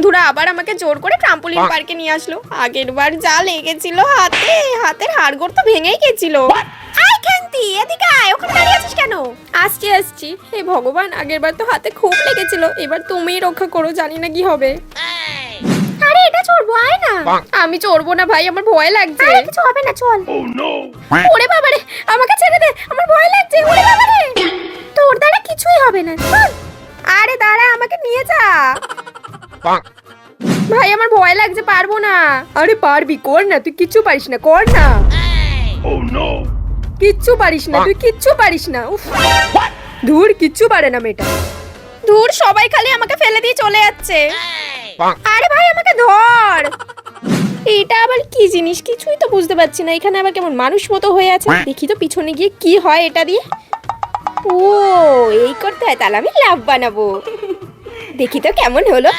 বন্ধুরা আবার আমাকে জোর করে ট্রাম্পোলিন পার্কে নিয়ে আসলো। আগের বার যা লেগেছিল হাতে হাতের হাড়গোড় তো ভেঙেই গেছিল। আয় এদিকে আয় ওখানে দাঁড়িয়ে আছিস কেন? আসছি আসছি। হে ভগবান আগের বার তো হাতে খুব লেগেছিল এবার তুমিই রক্ষা করো জানি না কি হবে। আরে এটা চড়বো আয় না। আমি চড়বো না ভাই আমার ভয় লাগছে। কিছু হবে না চল। Oh আমাকে ছেড়ে দে আমার ভয় লাগছে ওরে বাবারে। তোর দ্বারা কিছুই হবে না। চল আরে দাঁড়া আমাকে নিয়ে যা। ভাই আমার ভয় লাগছে পারব না। আরে পারবি কর না তুই কিচ্ছু পারিস না কর না। Oh কিচ্ছু পারিস না তুই কিচ্ছু পারিস না উফ। ধুর কিচ্ছু পারে না মেয়েটা। ধুর সবাই খালি আমাকে ফেলে দিয়ে চলে যাচ্ছে। আরে ভাই আমাকে ধর। এটা আবার কি জিনিস? কিছুই তো বুঝতে পারছি না এখানে আবার কেমন মানুষ মতো হয়ে আছে। দেখি তো পিছনে গিয়ে কি হয় এটা দিয়ে। ও এই করতে হয় তাহলে আমি লাভ বানাবো। দেখি তো কেমন হলো।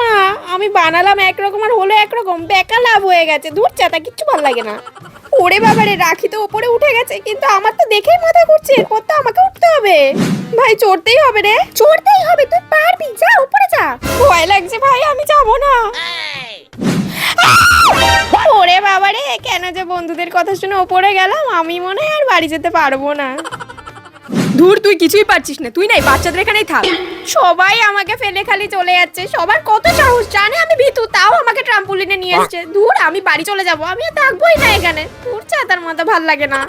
মা, আমি বানালাম একরকম আর হলো একরকম। বেকা লাভ হয়ে গেছে দূর চাতা, কিচ্ছু ভালো লাগে না। ওরে বাবারে, রাখি তো উপরে উঠে গেছে, কিন্তু আমার তো দেখেই মাথা ঘুরছে, এরপর তো আমাকে উঠতে হবে। ভাই, চড়তেই হবে রে। চড়তেই হবে, তুই পারবি, যা, উপরে যা। ভয় লাগছে ভাই, আমি যাব না। ওরে বাবারে, কেন যে বন্ধুদের কথা শুনে ওপরে গেলাম, আমি মনে হয় আর বাড়ি যেতে পারব না। ধুর তুই কিছুই পারছিস না। তুই নাই বাচ্চাদের এখানেই থাক। সবাই আমাকে ফেলে খালি চলে যাচ্ছে। সবার কত সাহস। জানে আমি ভিতু তাও আমাকে ট্রাম্পুলিনে নিয়ে এসছে। ধুর আমি বাড়ি চলে যাব। আমি আর থাকবোই না এখানে। ধুর চাতার মতো ভালো লাগে না।